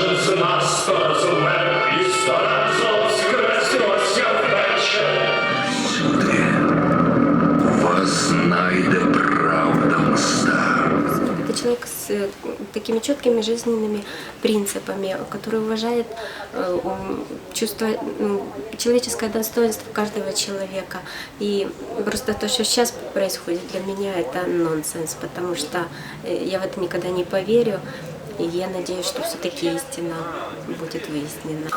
сто раз умер і сто раз воскреснувся вперше. Сюди вас знайде правда мста. Это человек с э, такими четкими жизненными принципами, который уважает э, чувство, м, человеческое достоинство каждого человека. И просто то, что сейчас происходит для меня, это нонсенс, потому что э, я в это никогда не поверю. И я надеюсь, что все-таки истина будет выяснена.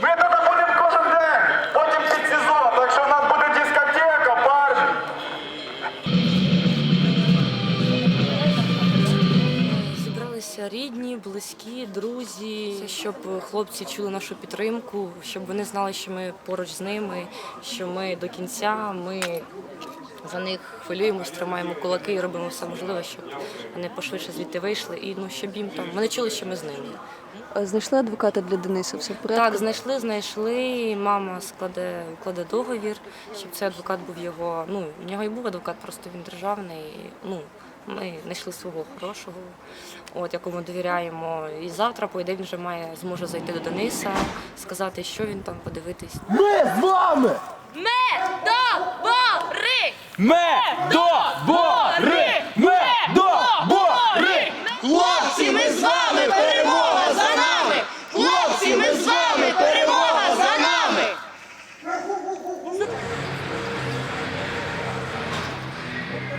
Ми тут рідні, близькі, друзі, щоб хлопці чули нашу підтримку, щоб вони знали, що ми поруч з ними, що ми до кінця, ми за них хвилюємось, тримаємо кулаки і робимо все можливе, щоб вони пошвидше звідти вийшли. І ну щоб їм там вони чули, що ми з ними. Знайшли адвоката для Дениса, все в порядку? Так, знайшли, знайшли. Мама складе кладе договір, щоб цей адвокат був його. Ну в нього і був адвокат, просто він державний. Ну ми знайшли свого хорошого, от якому довіряємо. І завтра, по він вже має зможе зайти до Дениса, сказати, що він там подивитись. Ми з вами! Медовори! Медовори!